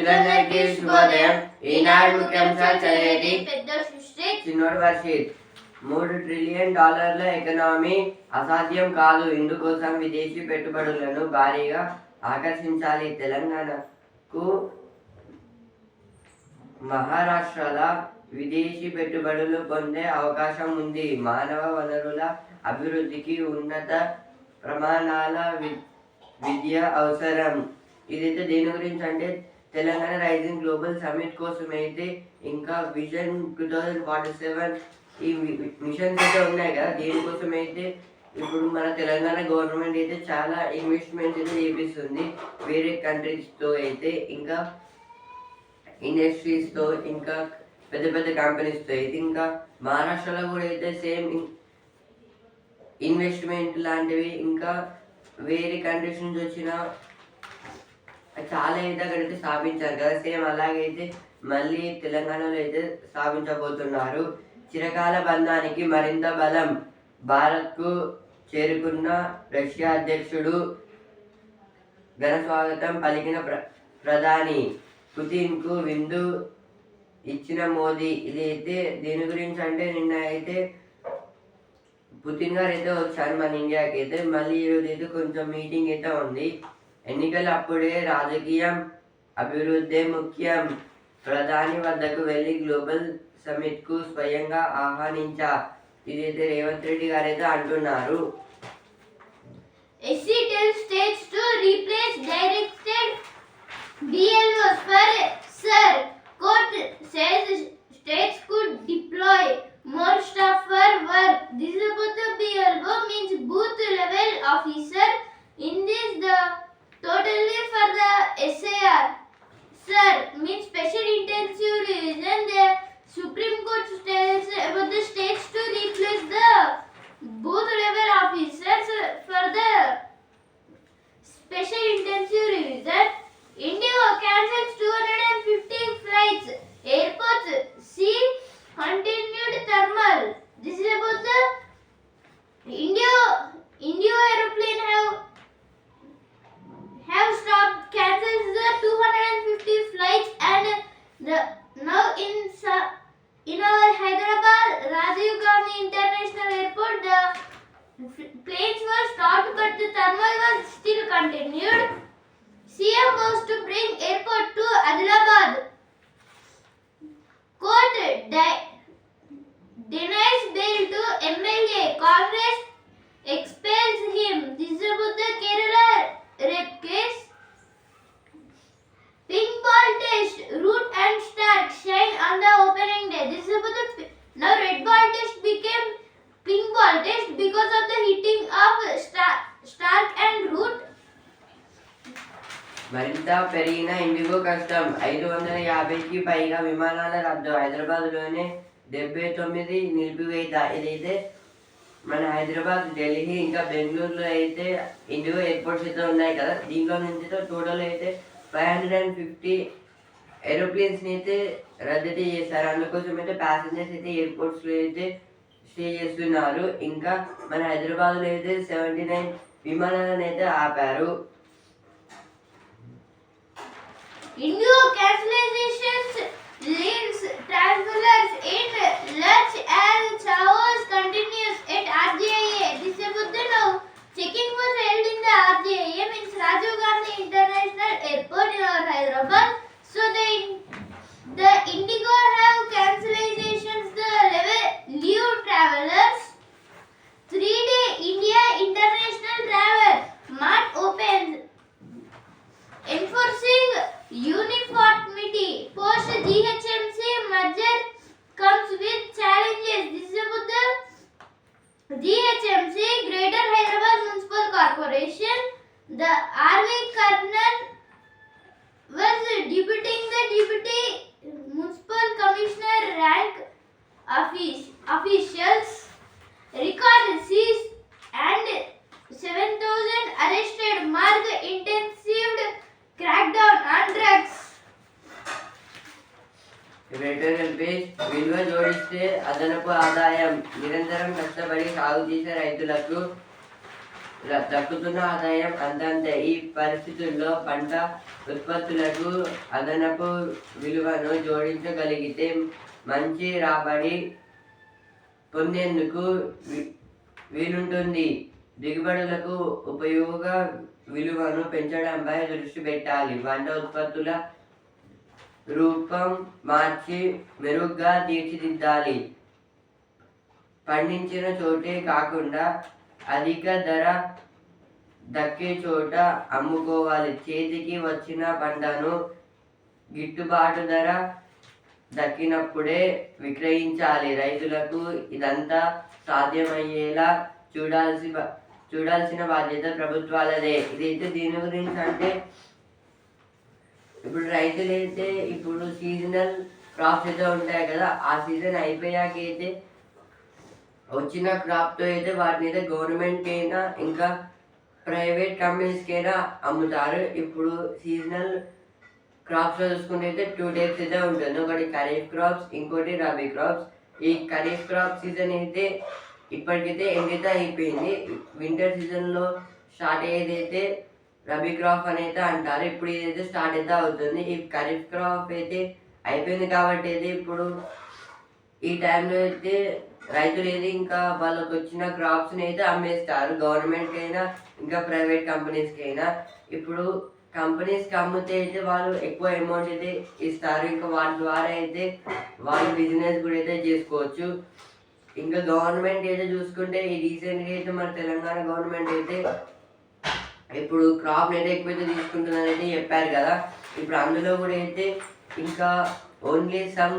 మిత్రులందరికీ శుభోదయం. ఈనాడు ముఖ్యాంశాలు చదివేది చిన్నోడు వర్షిత్. మూడు ట్రిలియన్ డాలర్ల ఎకనామీ అసాధ్యం కాదు. ఇందుకోసం విదేశీ పెట్టుబడులను భారీగా ఆకర్షించాలి. తెలంగాణకు మహారాష్ట్రల విదేశీ పెట్టుబడులు పొందే అవకాశం ఉంది. మానవ వనరుల అభివృద్ధికి ఉన్నత ప్రమాణాల విద్య అవసరం. ఇదైతే దేని గురించి అంటే తెలంగాణ రైజింగ్ గ్లోబల్ సమ్మిట్ కోసం అయితే ఇంకా vision two thousand forty seven ఈ మిషన్స్ అయితే ఉన్నాయి కదా. దీనికోసం అయితే ఇప్పుడు మన తెలంగాణ గవర్నమెంట్ అయితే చాలా ఇన్వెస్ట్మెంట్ అయితే చేపిస్తుంది. వేరే కంట్రీస్తో అయితే ఇంకా ఇండస్ట్రీస్తో ఇంకా పెద్ద పెద్ద కంపెనీస్తో అయితే ఇంకా మహారాష్ట్రలో కూడా అయితే సేమ్ ఇన్వెస్ట్మెంట్ లాంటివి ఇంకా వేరే కంట్రీస్ నుంచి వచ్చిన చాలా అయితే అక్కడైతే స్థాపించారు కదా. సేమ్ అలాగైతే మళ్ళీ తెలంగాణలో అయితే స్థాపించబోతున్నారు. చిరకాల బంధానికి మరింత బలం భారత్కు చేరుకున్న రష్యా అధ్యక్షుడు ఘన స్వాగతం పలికిన ప్ర ప్రధాని పుతిన్కు విందు ఇచ్చిన మోదీ. ఇది అయితే దీని గురించి అంటే నిన్న అయితే పుతిన్ గారు అయితే వచ్చారు మన ఇండియాకి అయితే. మళ్ళీ ఈరోజు అయితే కొంచెం మీటింగ్ అయితే ఉంది. ఎన్నికలు అప్పుడే రాజకీయం అభివృద్ధి ముఖ్యం ప్రధాని వద్దకు వెళ్ళి గ్లోబల్ సమిట్కు స్వయంగా ఆహ్వానించా ఇదైతే రేవంత్ రెడ్డి గారైతే అంటున్నారు SC tell states to replace directed BLOs for SIR court states could deploy more for work this about the BLO booth level officer in the totally for the SAR. Sir means special intensive revision. The Supreme Court tells about the states to replace the booth level officers for the special intensive revision. India cancels 250 flights. Airports see continued thermal. This is about the India. India aeroplane have have stopped. Cancels the 250 flights and the now in in our Hyderabad Rajiv Gandhi International Airport the planes were stopped but the thermal was still డెబ్బై తొమ్మిది నిలిపివేత. ఇదైతే మన హైదరాబాద్ ఢిల్లీ ఇంకా బెంగళూరులో అయితే IndiGo airports అయితే ఉన్నాయి కదా. దీంట్లో నుంచి అయితే టోటల్ అయితే ఫైవ్ హండ్రెడ్ అండ్ ఫిఫ్టీ ఏరోప్లేన్స్ని అయితే రద్దు చేశారు. అందుకోసం అయితే ప్యాసింజర్స్ అయితే ఎయిర్పోర్ట్స్లో అయితే స్టే చేస్తున్నారు. ఇంకా మన హైదరాబాద్లో అయితే సెవెంటీ నైన్ విమానాలను అయితే ఆపారు. IndiGo cancellations leads travelers in Lach as chaos continues at RJIA. This is now. Checking was held in the RJIA means Rajiv Gandhi International Airport in Hyderabad. So the the Indigo return HelpAge విలువ జోడిస్తే అదనపు ఆదాయం నిరంతరం కష్టపడి సాగు చేసే రైతులకు తగ్గుతున్న ఆదాయం అంతంతే. ఈ పరిస్థితుల్లో పంట ఉత్పత్తులకు అదనపు విలువను జోడించగలిగితే మంచి రాబడి పొందేందుకు వీలుంటుంది. దిగుబడులకు ఉపయోగ విలువను పెంచడంపై దృష్టి పెట్టాలి. పంట ఉత్పత్తుల రూపం మార్చి మెరుగ్గా తీర్చిదిద్దాలి. పండించిన చోటే కాకుండా అధిక ధర దక్కే చోట అమ్ముకోవాలి. చేతికి వచ్చిన పంటను గిట్టుబాటు ధర దక్కినప్పుడే విక్రయించాలి. రైతులకు ఇదంతా సాధ్యమయ్యేలా చూడాల్సి చూడాల్సిన బాధ్యత ప్రభుత్వాలదే. ఇదైతే దీని గురించి అంటే ఇప్పుడు రైతులు అయితే ఇప్పుడు సీజనల్ క్రాప్స్ అయితే ఉంటాయి కదా ఆ సీజన్ అయిపోయాక అయితే వచ్చిన క్రాప్తో అయితే వాటిని అయితే గవర్నమెంట్కి అయినా ఇంకా ప్రైవేట్ కంపెనీస్కి అయినా అమ్ముతారు. ఇప్పుడు సీజనల్ క్రాప్స్ చూసుకుంటే అయితే టూ టైప్స్ అయితే ఉంటుంది. ఒకటి ఖరీఫ్ క్రాప్స్ ఇంకోటి రబీ క్రాప్స్ ఈ ఖరీఫ్ క్రాప్ సీజన్ అయితే ఇప్పటికైతే ఎండితే అయిపోయింది. వింటర్ సీజన్లో స్టార్ట్ అయ్యేది అయితే రబీ క్రాప్ అని అయితే అంటారు. ఇప్పుడు ఇదైతే స్టార్ట్ అయితే అవుతుంది ఈ ఖరీఫ్ క్రాప్ అయితే అయిపోయింది కాబట్టి అయితే ఇప్పుడు ఈ టైంలో అయితే రైతులు అయితే ఇంకా వాళ్ళకి వచ్చిన క్రాప్స్ని అయితే అమ్మేస్తారు. గవర్నమెంట్కి అయినా ఇంకా ప్రైవేట్ కంపెనీస్కి అయినా. ఇప్పుడు కంపెనీస్కి అమ్మితే అయితే వాళ్ళు ఎక్కువ అమౌంట్ అయితే ఇస్తారు. ఇంకా వాటి ద్వారా అయితే వాళ్ళు బిజినెస్ కూడా అయితే చేసుకోవచ్చు. ఇంకా గవర్నమెంట్ అయితే చూసుకుంటే ఈ రీసెంట్గా అయితే మన తెలంగాణ గవర్నమెంట్ అయితే ఇప్పుడు క్రాప్ అయితే ఎక్కువైతే తీసుకుంటున్నారని చెప్పారు కదా. ఇప్పుడు అందులో కూడా అయితే ఇంకా ఓన్లీ సమ్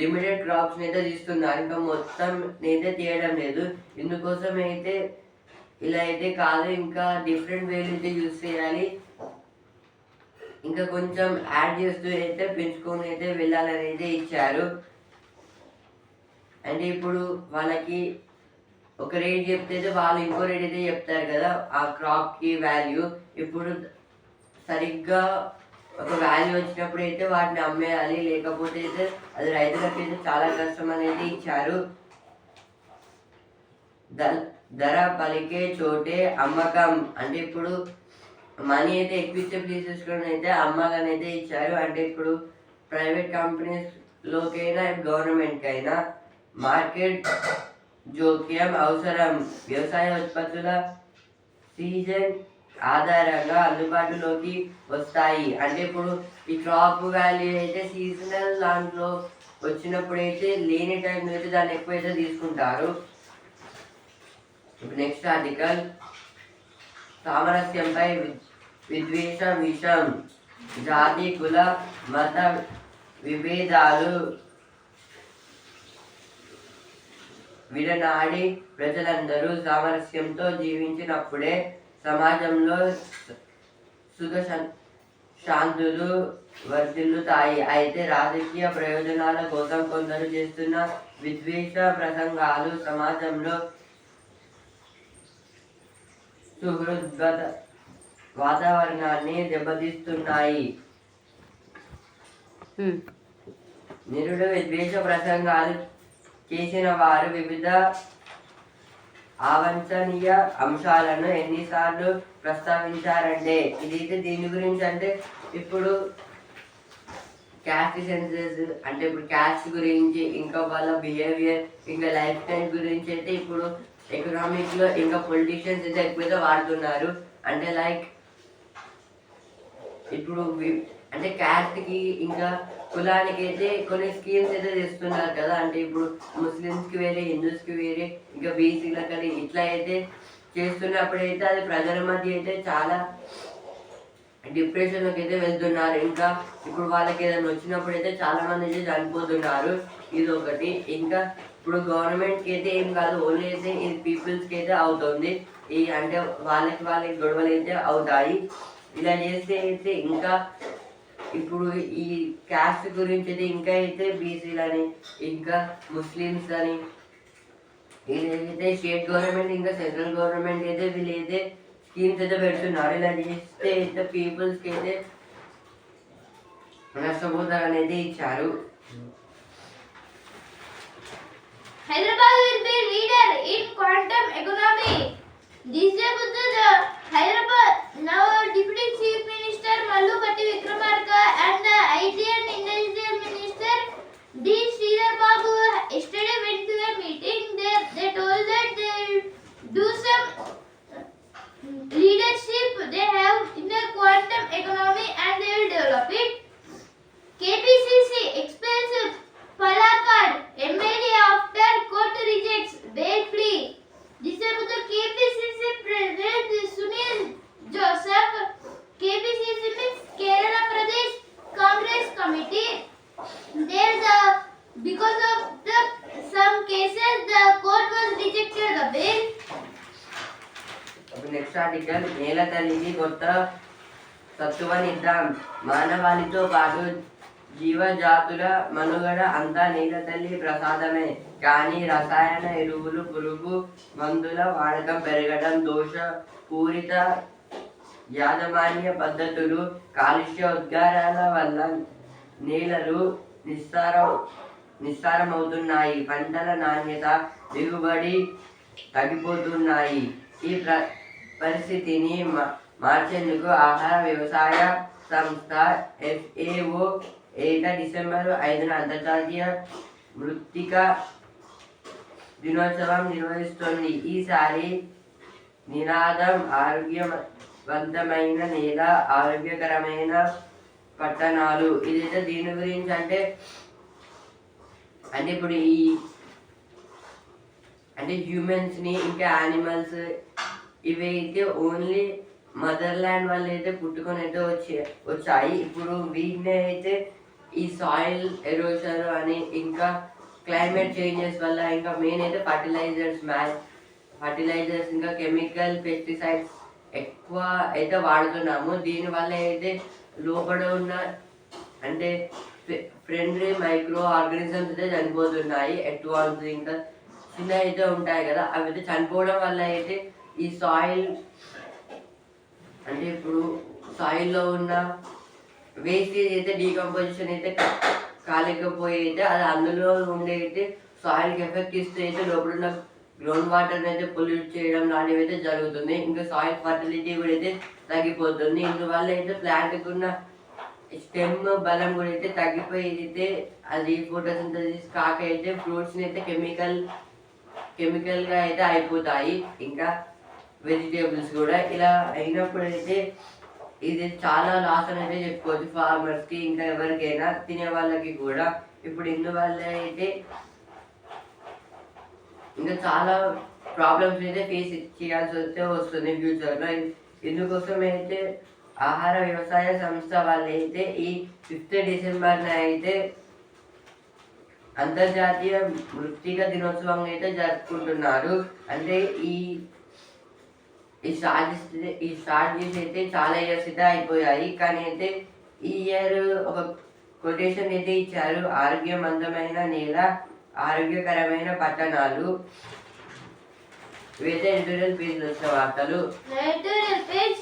లిమిటెడ్ క్రాప్స్ అయితే తీస్తున్నారు. ఇంకా మొత్తం అయితే తీయడం లేదు. ఇందుకోసం అయితే ఇలా అయితే కాదు. ఇంకా డిఫరెంట్ వేలు అయితే యూస్ చేయాలి. ఇంకా కొంచెం యాడ్ చేస్తూ అయితే పెంచుకొని అయితే వెళ్ళాలని అయితే ఇచ్చారు. అంటే ఇప్పుడు వాళ్ళకి ఒక రేట్ చెప్తే వాళ్ళు ఇంకో రేట్ అయితే చెప్తారు కదా ఆ క్రాప్కి వాల్యూ. ఇప్పుడు సరిగ్గా ఒక వాల్యూ వచ్చినప్పుడు అయితే వాటిని అమ్మేయాలి లేకపోతే అయితే అది రైతులకు అయితే చాలా కష్టం అనేది ఇచ్చారు. ద- ధర పలికే చోటే అమ్మకం. అంటే ఇప్పుడు మనీ అయితే ఎక్కువ ఇచ్చే ప్లేసెస్ అయితే అమ్మాలని అయితే ఇచ్చారు. అంటే ఇప్పుడు ప్రైవేట్ కంపెనీస్ లోకైనా గవర్నమెంట్ అయినా మార్కెట్ జోక్యం అవసరం వ్యవసాయ ఉత్పత్తుల సీజన్ ఆధారంగా అందుబాటులోకి వస్తాయి అంటే ఇప్పుడు ఈ క్రాప్ వాల్యూ అయితే సీజనల్ దాంట్లో వచ్చినప్పుడు అయితే లేని టైంలో అయితే దాన్ని ఎక్కువైతే తీసుకుంటారు. ఇప్పుడు నెక్స్ట్ ఆర్టికల్ సామరస్యంపై విద్వేషం విషం జాతి కుల మత విభేదాలు విడనాడి ప్రజలందరూ సామరస్యంతో జీవించినప్పుడే సమాజంలో సుఖ శాంతులు వర్ధిల్లుతాయి. అయితే రాజకీయ ప్రయోజనాల కోసం కొందరు చేస్తున్న విద్వేష ప్రసంగాలు సమాజంలో సుహృద్గత వాతావరణాన్ని దెబ్బతీస్తున్నాయి. నిరుడు విద్వేష ప్రసంగాలు చేసిన వారు వివిధ అవంచనీయ అంశాలను ఎన్నిసార్లు ప్రస్తావించారంటే? ఇదైతే దీని గురించి అంటే ఇప్పుడు క్యాస్ట్ సెన్సెస్ అంటే ఇప్పుడు క్యాస్ట్ గురించి ఇంకా వాళ్ళ బిహేవియర్ ఇంకా లైఫ్ స్టైల్ గురించి అయితే ఇప్పుడు ఎకనామిక్లో ఇంకా పొలిటీషియన్స్ అయితే ఎక్కువైతే వాడుతున్నారు. అంటే లైక్ ఇప్పుడు అంటే క్యాస్ట్కి ఇంకా కులానికి అయితే కొన్ని స్కీమ్స్ అయితే తెస్తున్నారు కదా. అంటే ఇప్పుడు ముస్లిమ్స్కి వేరే హిందూస్కి వేరే ఇంకా బీసీలకు అని ఇట్లా అయితే చేస్తున్నప్పుడు అయితే అది ప్రజల మధ్య అయితే చాలా డిప్రెషన్లోకి అయితే వెళ్తున్నారు. ఇంకా ఇప్పుడు వాళ్ళకి ఏదైనా వచ్చినప్పుడు అయితే చాలామంది అయితే చనిపోతున్నారు. ఇది ఒకటి. ఇంకా ఇప్పుడు గవర్నమెంట్కి అయితే ఏం కాదు ఓన్లీ అయితే ఇది పీపుల్స్కి అయితే అవుతుంది. ఈ అంటే వాళ్ళకి వాళ్ళకి గొడవలు అయితే అవుతాయి. ఇలా చేస్తే అయితే ఇంకా ఇప్పుడు ఈ క్యాస్ట్ గురించి అయితే ఇంకా అయితే బీసీలని ఇంకా ముస్లిమ్స్ అని ఏదైతే స్టేట్ గవర్నమెంట్ ఇంకా సెంట్రల్ గవర్నమెంట్ అయితే వీళ్ళైతే స్కీమ్స్ అయితే పెడుతున్నారు ఇలా చేస్తే అయితే పీపుల్స్కి అయితే నష్టపోతారు అనేది ఇచ్చారు Hyderabad will be leader in quantum economy. This about the Hyderabad now Deputy Chief Minister Mallu Batti Vikramarka and the IT and Industrial Minister D. Sridhar Babu yesterday went to a meeting. They, they told మనుగడ అంతా నీళ్ళ తల్లి ప్రసాదమే. కానీ రసాయన ఎరువులు పురుగు మందుల వాడకం పెరగడం దోష పూరిత యాజమాన్య పద్ధతులు కాలుష్య ఉద్గారాల వల్ల నేలలు నిస్సార నిస్సారమవుతున్నాయి. పంటల నాణ్యత దిగుబడి తగ్గిపోతున్నాయి. ఈ ప్ర పరిస్థితిని మార్చేందుకు ఆహార వ్యవసాయ సంస్థ ఎఫ్ఏఓ ఏటా డిసెంబర్ ఐదున అంతర్జాతీయ మృత్తిక దినోత్సవం నిర్వహిస్తోంది. ఈసారి నినాదం ఆరోగ్యవంతమైన నేల ఆరోగ్యకరమైన పట్టణాలు. ఇదైతే దీని గురించి అంటే అంటే ఇప్పుడు ఈ అంటే హ్యూమన్స్ని ఇంకా యానిమల్స్ ఇవి అయితే ఓన్లీ మదర్ ల్యాండ్ వాళ్ళు అయితే పుట్టుకొని అయితే వచ్చి వచ్చాయి. ఇప్పుడు వీటిని అయితే ఈ సాయిల్ ఎరోషన్ అని ఇంకా క్లైమేట్ చేంజెస్ వల్ల ఇంకా మెయిన్ అయితే ఫర్టిలైజర్స్ మ్యా ఫర్టిలైజర్స్ ఇంకా కెమికల్ పెస్టిసైడ్స్ ఎక్కువ అయితే వాడుతున్నాము. దీనివల్ల అయితే లోపల ఉన్న అంటే ఫ్రెండ్లీ మైక్రో ఆర్గానిజమ్స్ అయితే చనిపోతున్నాయి. అడ్వాన్స్ ఇంకా చిన్న అయితే ఉంటాయి కదా అవి అయితే చనిపోవడం వల్ల అయితే ఈ సాయిల్ అంటే ఇప్పుడు సాయిల్లో ఉన్న వేస్టేజ్ అయితే డీకంపోజిషన్ అయితే కా- కాలేకపోయి అయితే అది అందులో ఉండే అయితే సాయిల్కి ఎఫెక్ట్ ఇస్తే అయితే లోపల ఉన్న గ్రౌండ్ వాటర్ అయితే పొల్యూట్ చేయడం లాంటివి అయితే జరుగుతుంది. ఇంకా సాయిల్ ఫర్టిలిటీ కూడా అయితే తగ్గిపోతుంది. ఇందువల్ల అయితే ప్లాంట్కి ఉన్న స్టెమ్ బలం కూడా అయితే తగ్గిపోయి అయితే అది ఫోటోసింథసిస్ కాక అయితే ఫ్రూట్స్ని అయితే కెమికల్ కెమికల్గా అయితే అయిపోతాయి. ఇంకా వెజిటేబుల్స్ కూడా ఇలా అయినప్పుడు అయితే ఇది చాలా లాస్ అనేది అయితే చెప్పుకోవచ్చు ఫార్మర్స్కి ఇంకా ఎవరికైనా తినే వాళ్ళకి కూడా. ఇప్పుడు ఇందువల్ల అయితే ఇంకా చాలా ప్రాబ్లమ్స్ అయితే ఫేస్ చేయాల్సి వస్తే వస్తుంది ఫ్యూచర్లో ఇందుకోసం అయితే ఆహార వ్యవసాయ సంస్థ వాళ్ళు అయితే ఈ ఫిఫ్త్ డిసెంబర్న అయితే అంతర్జాతీయ మృత్తిక దినోత్సవం అయితే జరుపుకుంటున్నారు. అంటే ఈ ఈ స్టార్ట్ ఈ స్టార్ట్ చేసి అయితే చాలా ఇయర్స్ అయితే అయిపోయాయి. కానీ అయితే ఈ ఇయర్ ఒక కొటేషన్ అయితే ఇచ్చారు. ఆరోగ్యవంతమైన నేల ఆరోగ్యకరమైన పట్టణాలు. ఇవైతే ఎడిటోరియల్ పేజ్ వచ్చిన వార్తలు. Editorial page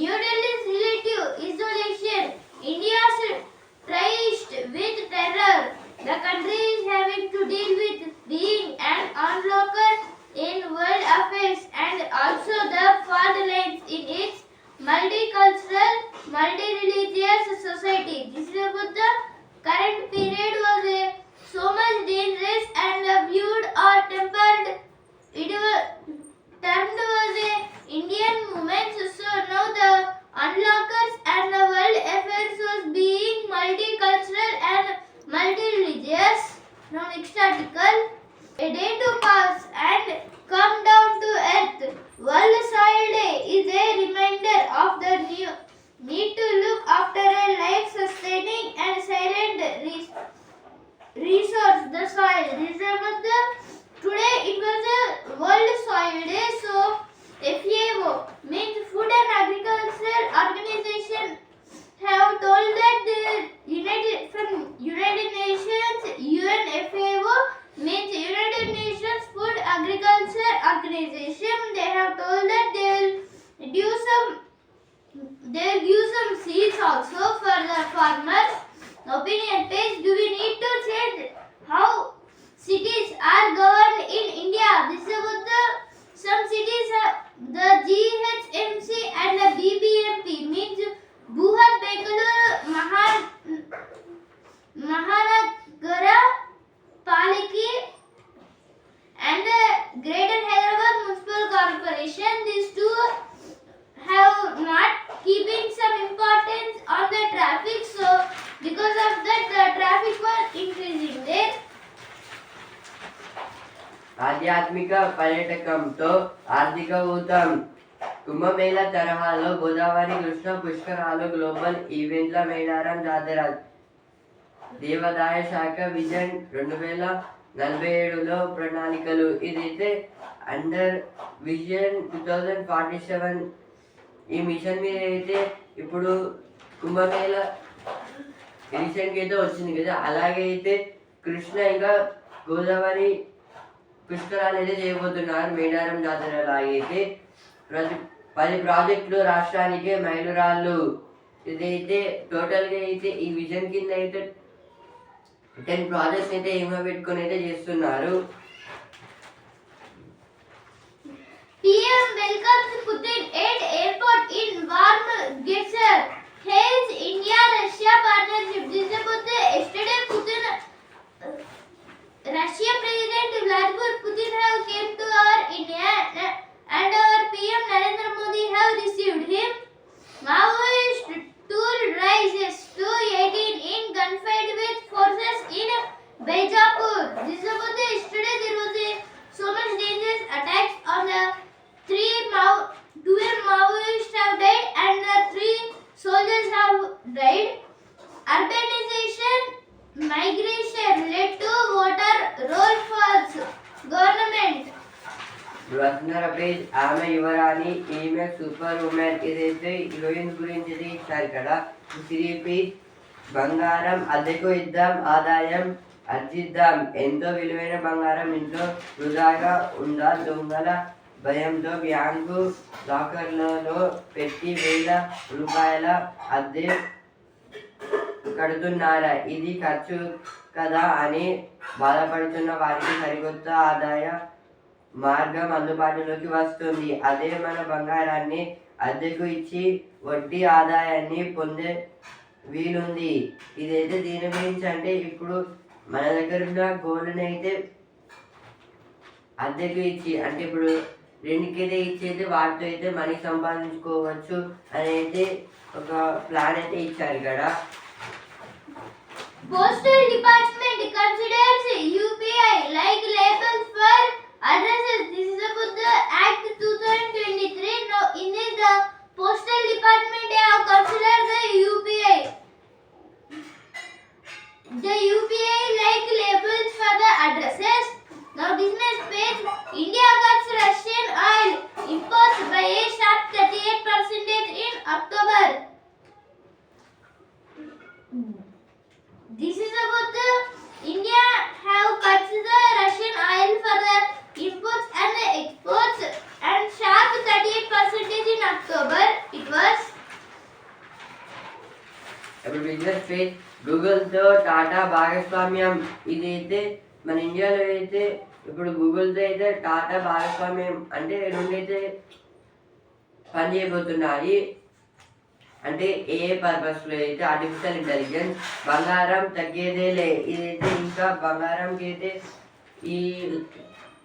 New Delhi's. Soil Day is a reminder of the new need to look after a life-sustaining and silent res- resource, the soil. Is the today it was a World Soil Day. So FAO means Food and Agricultural Organization have told that the United from United Nations UNFAO means United Nations Food Agriculture Organization. They have told that they will do some they'll give some seeds also for the farmers. Opinion page do we need to change how cities are Medaram దేవాదాయ శాఖ vision రెండు వేల నలభై ఏడులో ప్రణాళికలు ఇదైతే under vision two thousand forty seven ఈ mission మీద అయితే ఇప్పుడు కుంభమేళ రీసెంట్గా అయితే వచ్చింది కదా అలాగే అయితే కృష్ణ ఇంకా గోదావరి పుష్కరాలు అయితే చేయబోతున్నారు మేడారం జాతర అయితే ప్రతి పది ప్రాజెక్టులు రాష్ట్రానికి మైలురాళ్ళు. ఇదైతే టోటల్గా అయితే ఈ విజన్ కింద అయితే టెన్ ప్రాజెక్ట్స్ అయితే ఏమో పెట్టుకొని అయితే చేస్తున్నారు. PM welcomes Putin 8 air Vasundhara page ఆమె యువరాణి ఈమె సూపర్ ఉమెన్. ఇదైతే హీరోయిన్ గురించి ఇచ్చారు కదా సిరిపి బంగారం అద్దెకు ఇద్దాం ఆదాయం అర్జిద్దాం. ఎంతో విలువైన బంగారం ఇంట్లో వృధాగా ఉందా దొంగల భయంతో బ్యాంకు లాకర్లలో పెట్టి వేల రూపాయల అద్దె కడుతున్నారా? ఇది ఖర్చు కదా అని బాధపడుతున్న వారికి సరికొత్త ఆదాయ మార్గం అందుబాటులోకి వస్తుంది. అదే మన బంగారాన్ని అద్దెకు ఇచ్చి వడ్డీ ఆదాయాన్ని పొందే వీలుంది. ఇదైతే దీని గురించి అంటే ఇప్పుడు మన దగ్గర ఉన్న గోల్డ్ని అయితే అద్దెకు ఇచ్చి అంటే ఇప్పుడు రెండుకైతే ఇచ్చేది వాటితో అయితే మనీ సంపాదించుకోవచ్చు అని అయితే ఒక ప్లాన్ అయితే ఇచ్చారు కదా postal department considers UPI like labels for addresses. This is about the Act 2023. Now, in this, the Postal Department have considered the UPI. The UPI like labels for the addresses. Now, business page India cuts Russian oil imports by a sharp 38% in October. Business face గూగుల్తో టాటా భాగస్వామ్యం. ఇదైతే మన ఇండియాలో అయితే ఇప్పుడు గూగుల్తో అయితే టాటా భాగస్వామ్యం అంటే రెండైతే పని చేయబోతున్నాయి అంటే ఏ పర్పస్లో అయితే ఆర్టిఫిషియల్ ఇంటెలిజెన్స్ బంగారం తగ్గేదేలే. ఇదైతే ఇంకా బంగారంకి అయితే ఈ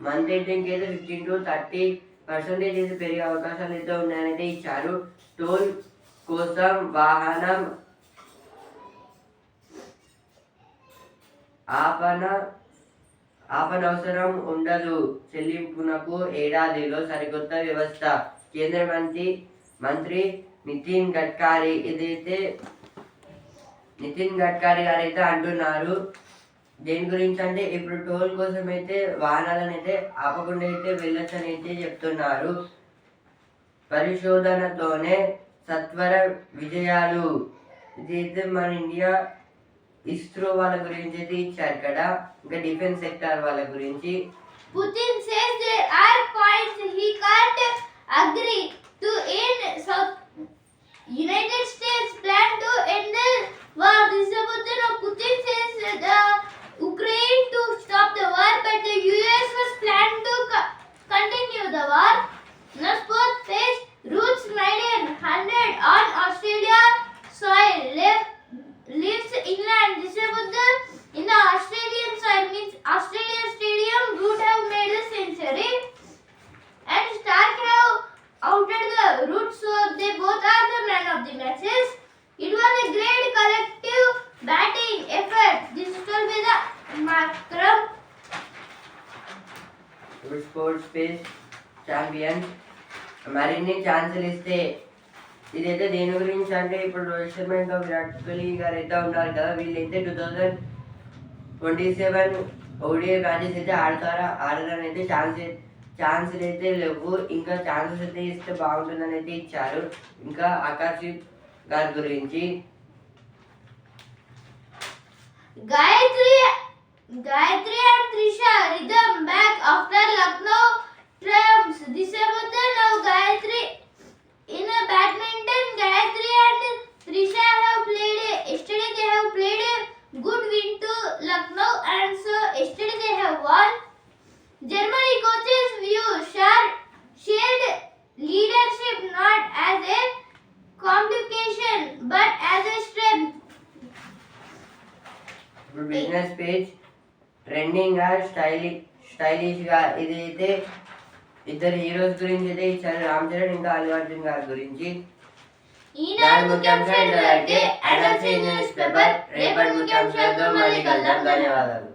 మంత్ అయితే ఫిఫ్టీన్ టు థర్టీ పర్సెంటేజ్ అయితే పెరిగే అవకాశాలు అయితే ఉన్నాయని అయితే ఇచ్చారు. టోల్ కోసం వాహనం ఆపన ఆపనవసరం ఉండదు. చెల్లింపునకు ఏడాదిలో సరికొత్త వ్యవస్థ. కేంద్ర మంత్రి మంత్రి నితిన్ గడ్కరీ ఏదైతే నితిన్ గడ్కరీ గారు అయితే అంటున్నారు దేని గురించి అంటే ఇప్పుడు టోల్ కోసం అయితే వాహనాలను అయితే ఆపకుండా అయితే వెళ్ళొచ్చు అని అయితే చెప్తున్నారు. పరిశోధనతోనే సత్వర విజయాలు. ఇదైతే మన ఇండియా ఇస్రో వాళ్ళ గురించి అయితే ఇచ్చారు కదా ఇంకా డిఫెన్స్ సెక్టార్ వాళ్ళ గురించి Putin says there are points he can't agree to end South United States plan to end the war. This is about the no, Putin says the Ukraine to stop the war, but the US was planned to co- continue the war. Now, sports page Roots Maiden 100 on Australia soil live, lives inland. This about the in the Australian side means Stadium would have made a century. And Stark have outed the roots, so they both are the man of the matches. It was a great collective batting effort. This will be the Makram. Sports space champion. Marini chance is there. ఇదైతే దేని గురించి అంటే ఇప్పుడు రోహిత్ శర్మ ఇంకా విరాట్ కోహ్లీ గారు అయితే ఉన్నారు కదా వీళ్ళైతే two thousand twenty seven ODI matches అయితే ఆడతారా ఆడడానికి అయితే ఛాన్స్ ఛాన్సులు అయితే లేవు. ఇంకా ఛాన్సెస్ అయితే ఇస్తే బాగుంటుందని అయితే ఇచ్చారు. ఇంకా ఆకర్షిత్ గారి గురించి. Gayatri Gayatri and Trisha rhythm back after Lucknow triumphs. This ఇదైతే ఇద్దరు హీరోస్ గురించి అయితే ఇచ్చారు. రామ్ చరణ్ ఇంకా అల్లు అర్జున్ గారి గురించి. ముఖ్యాంశాలు అంటే అడల్ట్ న్యూస్ పేపర్ రేపటి ముఖ్యాంశాలతో మళ్ళీ కలుద్దాం. ధన్యవాదాలు ధన్యవాదాలు.